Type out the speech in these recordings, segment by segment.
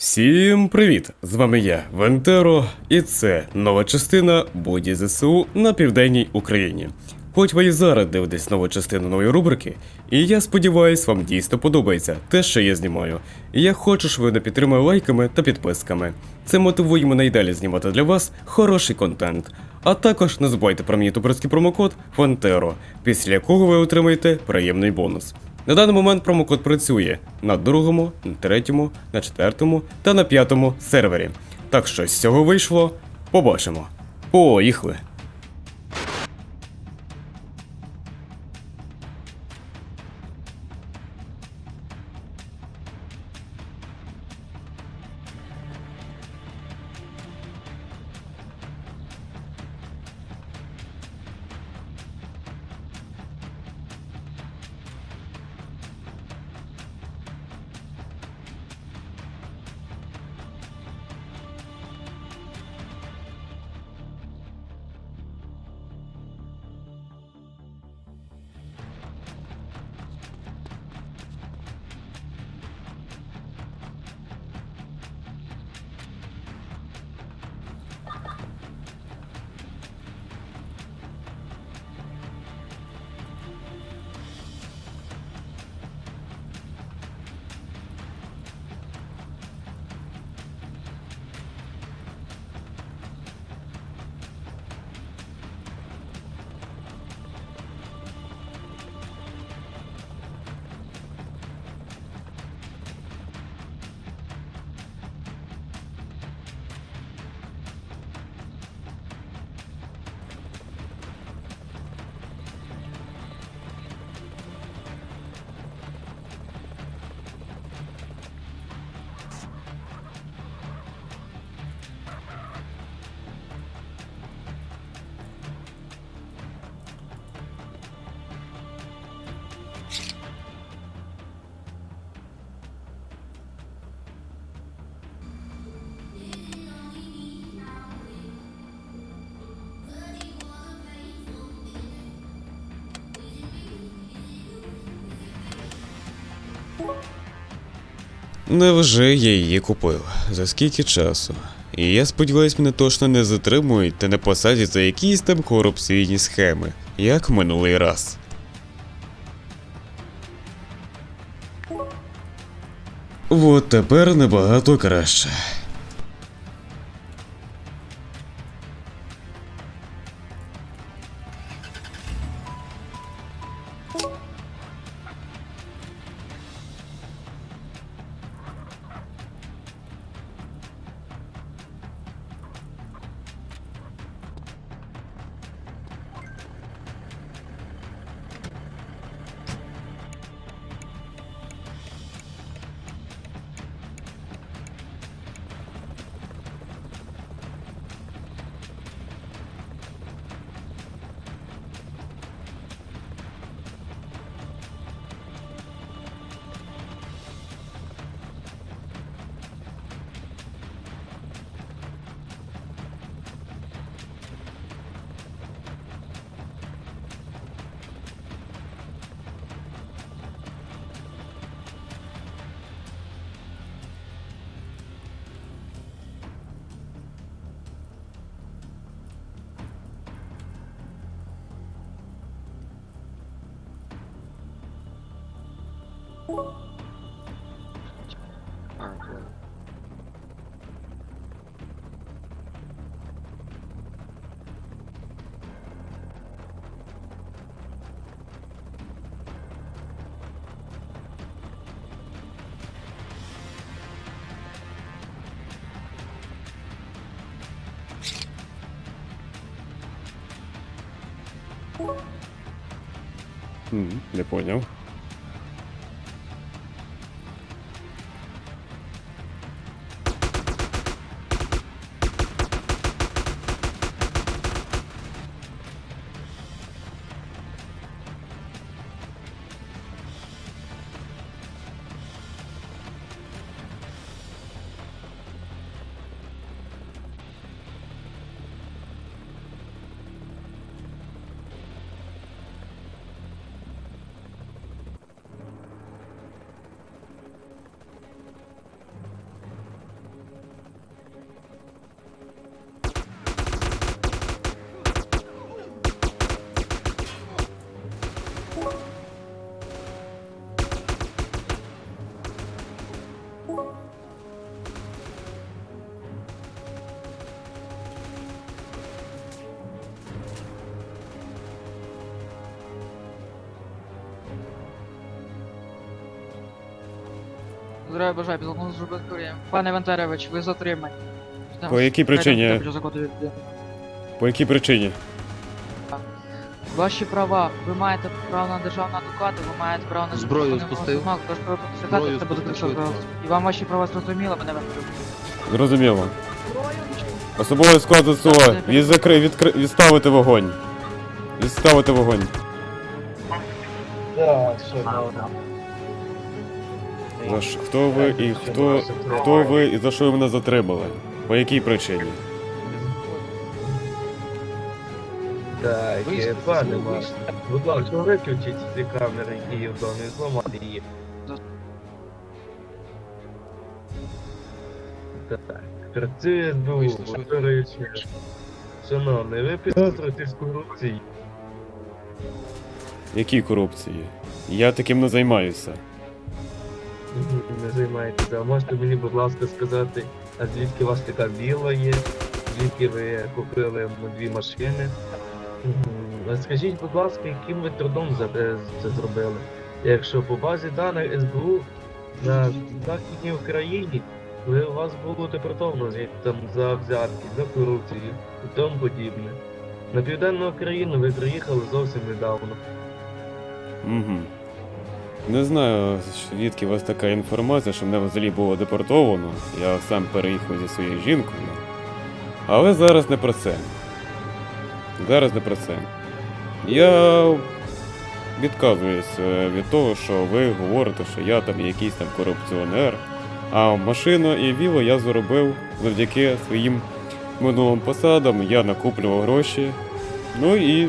Всім привіт! З вами я, Вентеро, і це нова частина Боді ЗСУ на південній Україні. Хоч ви і зараз дивитесь нову частину нової рубрики, і я сподіваюсь, вам дійсно подобається те, що я знімаю. Я хочу, щоб ви не підтримали лайками та підписками. Це мотивує мене й далі знімати для вас хороший контент. А також не забувайте про мій ютуберський промокод Фонтеро, після якого ви отримаєте приємний бонус. На даний момент промокод працює на другому, на третьому, на четвертому та на п'ятому сервері. Так що з цього вийшло, побачимо. Поїхали! Невже я її купив? За скільки часу? І я сподіваюсь, мене точно не затримують та не посадять за якісь там корупційні схеми, як минулий раз. От тепер набагато краще. Не поняв. Здравия бажаю, підзаконно зробити кур'єм. Пане Вентеревич, ви затримані. По якій причині? По якій причині? Ваші права. Ви маєте право на державну адвоката, ви маєте право на Зброю спустив. Тож про Зброю це буде. І вам ваші права зрозуміло, мене Вентеревич? Зрозуміло. Особовий склад ЗСУ. Від закри... відкри... Відставити вогонь. Відставити вогонь. Так, шановна. За ш- Хто ви і хто. Хто ви і за що ви мене затримали? По якій причині? Так, е, пане. Маш, будь ласка, виключіть ці камери, які є в домі, зламати її. Так, працює Вийшли, повторюючи. Шановний, ви підозрюєтесь в корупції. Якій корупції? Я таким не займаюся. Не займаєтеся. А можете мені, будь ласка, сказати, а звідки у вас така вілла є? Звідки ви купили дві машини? Скажіть, будь ласка, яким ви трудом е, це зробили? Якщо по базі даних СБУ на Західній Україні, ви у вас було депортовано там за взятки, за корупцію і тому подібне. На південну Україну ви приїхали зовсім недавно. Угу. Не знаю, звідки у вас така інформація, що мене взагалі було депортовано. Я сам переїхав зі своєю жінкою. Але зараз не про це. Зараз не про це. Я відказуюсь е, від того, що ви говорите, що я там якийсь там корупціонер. А машину і віло я заробив завдяки своїм минулим посадам. Я накуплював гроші. Ну і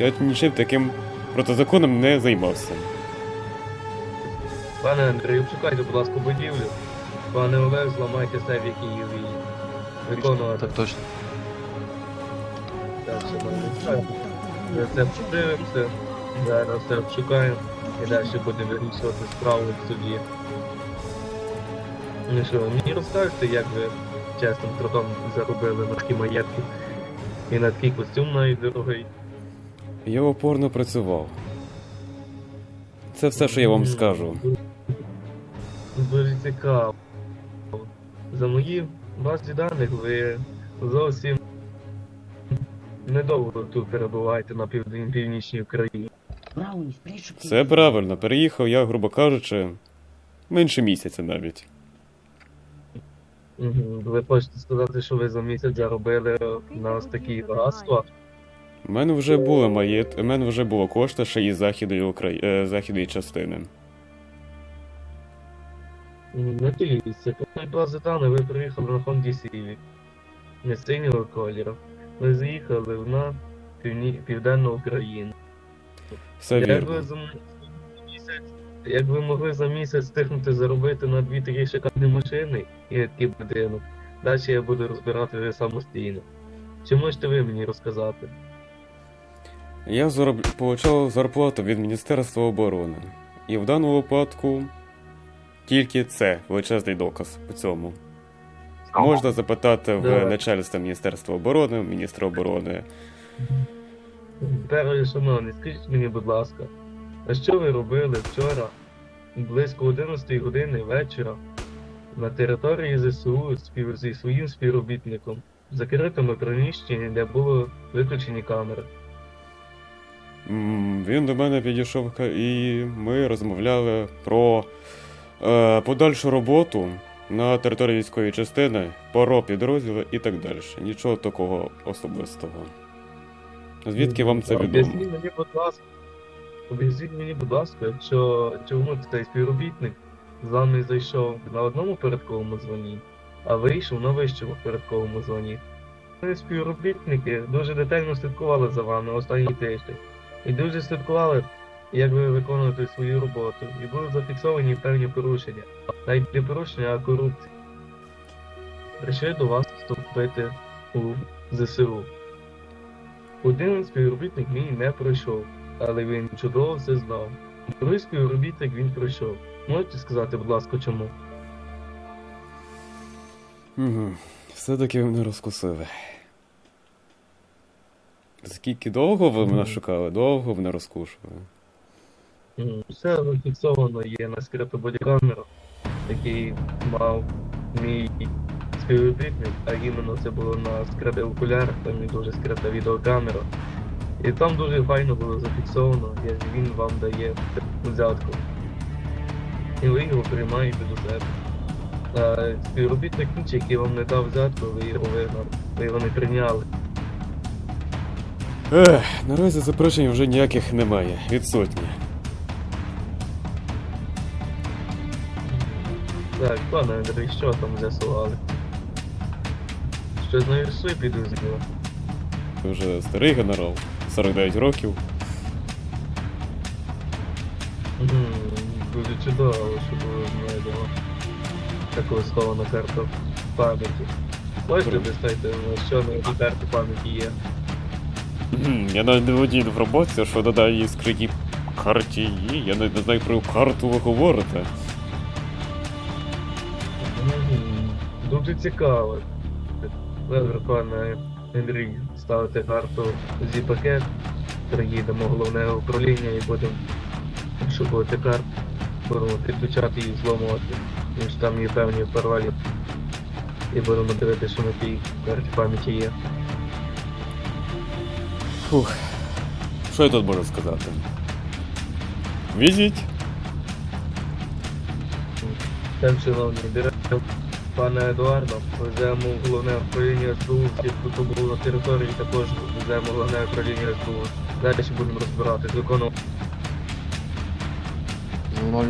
я нічим таким протизаконом не займався. Пане Андрію, шукайте, будь ласка, будівлю. Пане Олег, зламайте є в її. Виконувати. Так точно. Так, шановні. Рецепт подивимося. Зараз все обшукаємо і далі будемо вирішувати справу в суді. Ну що, мені розкажете, як ви чесним трудом заробили на такі маєтки і на такий костюм навіть дорогий. Я опорно працював. Це все, що я вам скажу. Дуже цікаво. За мої базі даних ви зовсім недовго тут перебуваєте на південь північній Україні. Все правильно, переїхав я, грубо кажучи, менше місяця навіть. Ви хочете сказати, що ви за місяць заробили на ось такі багатства? У мене вже були маєт, у мене вже було кошти ще із західної Украї... е, західної частини. Не дивіться, по моїй базі даних ви приїхали на Хонді Сіві. Не синього кольору. Ви заїхали на півні... південну Україну. Все Як ви за місяць, як ви могли за місяць встигнути заробити на дві такі шикарні машини і такий будинок, далі я буду розбирати вже самостійно. Чи можете ви мені розказати? Я зароб... получав зарплату від Міністерства оборони. І в даному випадку тільки це величезний доказ по цьому. Можна запитати в Давай. начальства Міністерства оборони, міністра оборони. Перше, шановні, скажіть мені, будь ласка, а що ви робили вчора близько 11 години вечора на території ЗСУ зі своїм співробітником в закритому приміщенні, де було виключені камери? Він до мене підійшов і ми розмовляли про е, подальшу роботу на території військової частини, про підрозділи і так далі. Нічого такого особистого. Звідки вам це відомо? Об'ясніть мені, будь ласка. Об'ясніть мені, будь ласка, що чому цей співробітник з вами зайшов на одному порядковому дзвоні, а вийшов на вищому порядковому дзвоні. Ми співробітники дуже детально слідкували за вами останній тиждень. І дуже слідкували, як ви виконуєте свою роботу. І були зафіксовані певні порушення. Навіть не порушення, а корупція. Прийшли до вас вступити у ЗСУ. Один співробітник мій не пройшов, але він чудово все знав. Другий співробітник він пройшов. Можете сказати, будь ласка, чому? Угу. Все-таки мене розкусили. Скільки довго ви мене шукали? Довго мене розкушували. Все зафіксовано є на скриту бодікамеру. який мав мій співробітник, а іменно це було на скритих окулярах, там і дуже скрита відеокамера. І там дуже файно було зафіксовано, як він вам дає взятку. І ви його приймаєте до себе. А співробітник інший, який вам не дав взятку, ви його вигнали, ви його не прийняли. Ех, наразі запрошень вже ніяких немає. Відсутні. Так, пане Андрій, що там з'ясували? Щось знайшли підозріло? Ти вже старий генерал, 49 років. Дуже чудово, що було знайдено. Таку сховану карту пам'яті. Можете дістати, що на карті пам'яті є? Я навіть не володію інформацією, що додає її скриті карті. Я навіть не знаю, про яку карту ви говорите. Дуже цікаво. Пане Андрій, ставити карту зі пакет. Приїдемо в головне управління і будемо шукати карту. Будемо підключати її, зламувати. Тому що там є певні паролі. І будемо дивитися, що на тій карті пам'яті є. Фух. Що я тут можу сказати? Візіть. Там, шановні, директор, пане Едуардо, веземо в головне управління СБУ, хто був на території, також веземо в головне управління СБУ. Далі будемо розбиратись, виконувати. За мною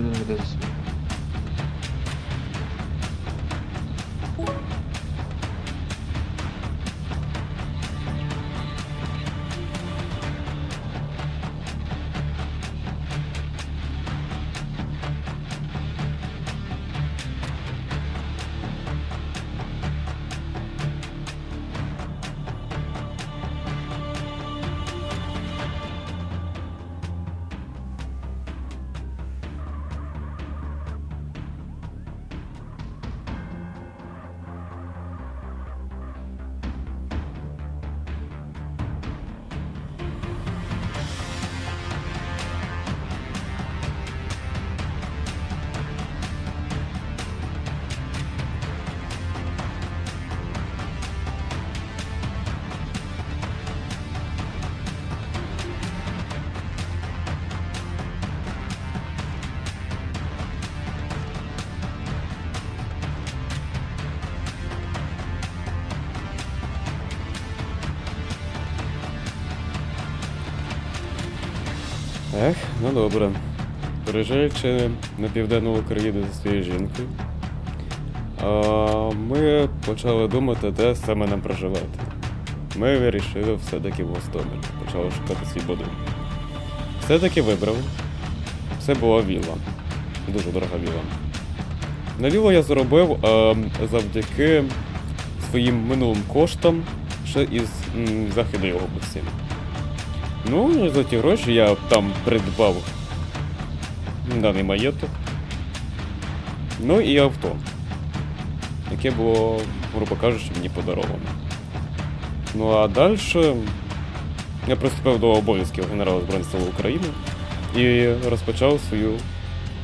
Ех, ну добре. Приїжджаючи на південну Україну зі своєю жінкою, ми почали думати, де саме нам проживати. Ми вирішили все-таки в Гостомель. Почали шукати свій будинок. Все-таки вибрали. Це була вілла. Дуже дорога вілла. На віллу я заробив завдяки своїм минулим коштам ще із Західної області. Ну, за ті гроші я там придбав даний маєток. Ну і авто, яке було, грубо кажучи, мені подаровано. Ну а далі я приступив до обов'язків генерала Збройних сил України і розпочав свою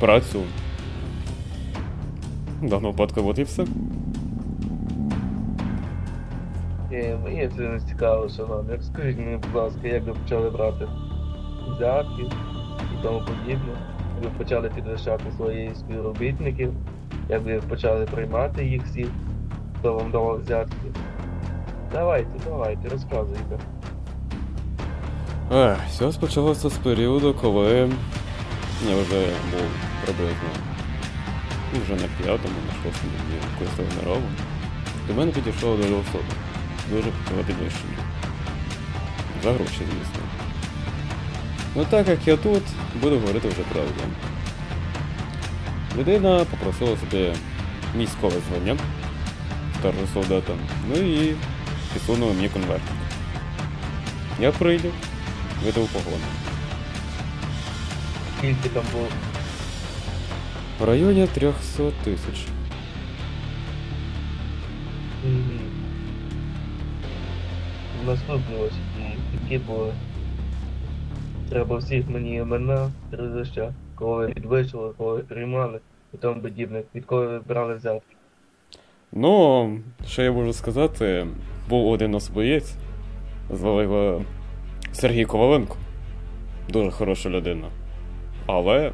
працю. В даному випадку от і все. Е, Мені це не цікаво, шановні. Розкажіть мені, будь ласка, як ви почали брати взятки і тому подібне. Як ви почали підвищати своїх співробітників, як ви почали приймати їх всіх, хто вам давав взятки. Давайте, давайте, розказуйте. Ех, все спочалося з періоду, коли я вже був приблизно ну, вже на п'ятому, на шостому дні якогось генералу. До мене підійшла доля особи. Дуже хотіла підвищення. За гроші, звісно. Ну так як я тут, буду говорити вже правду. Людина попросила собі міськове звання старшого солдата, ну і підсунула мені конвертик. Я прийняв, видав погону. Скільки там було? В районі 300 тисяч. Мгм. Наступні ось які, які були. Треба всіх мені імена, прізвища, кого ви підвищили, кого ви приймали, і тому подібне, від кого брали взятки. Ну, що я можу сказати, був один наш боєць, звали його Сергій Коваленко. Дуже хороша людина. Але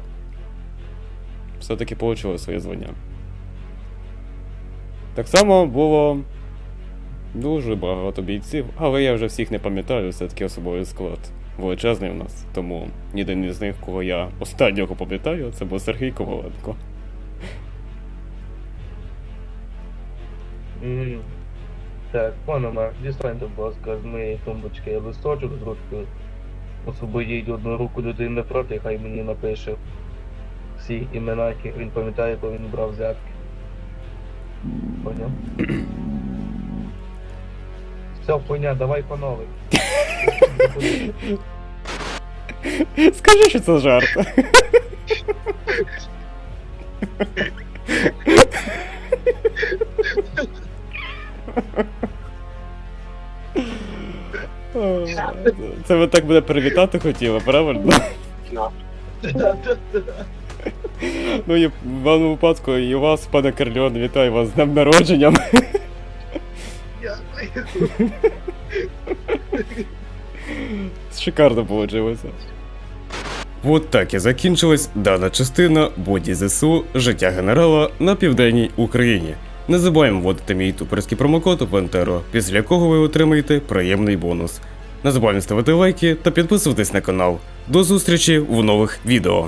все-таки отримали своє звання. Так само було дуже багато бійців, але я вже всіх не пам'ятаю, все-таки особовий склад величезний у нас. Тому ніде з них, кого я останнього пам'ятаю, це був Сергій Коваленко. Так, пане мер, дістаньте, будь ласка, з моєї тумбочки я листочок з ручкою. Освободіть одну руку людини проти, хай мені напише всі імена, яких він пам'ятає, коли він брав взятки. Поняв? Все, хуйня, давай по новій. Скажи, що це жарт. Це ви так буде привітати хотіли, правильно? Ну і в даному випадку і вас, пане Карліон, вітаю вас з днем народженням. Шикарно получилося. От так і закінчилась дана частина боді ЗСУ життя генерала на південній Україні. Не забуваємо вводити мій туперський промокод Вентеро, після якого ви отримаєте приємний бонус. Не забуваємо ставити лайки та підписуватись на канал. До зустрічі в нових відео.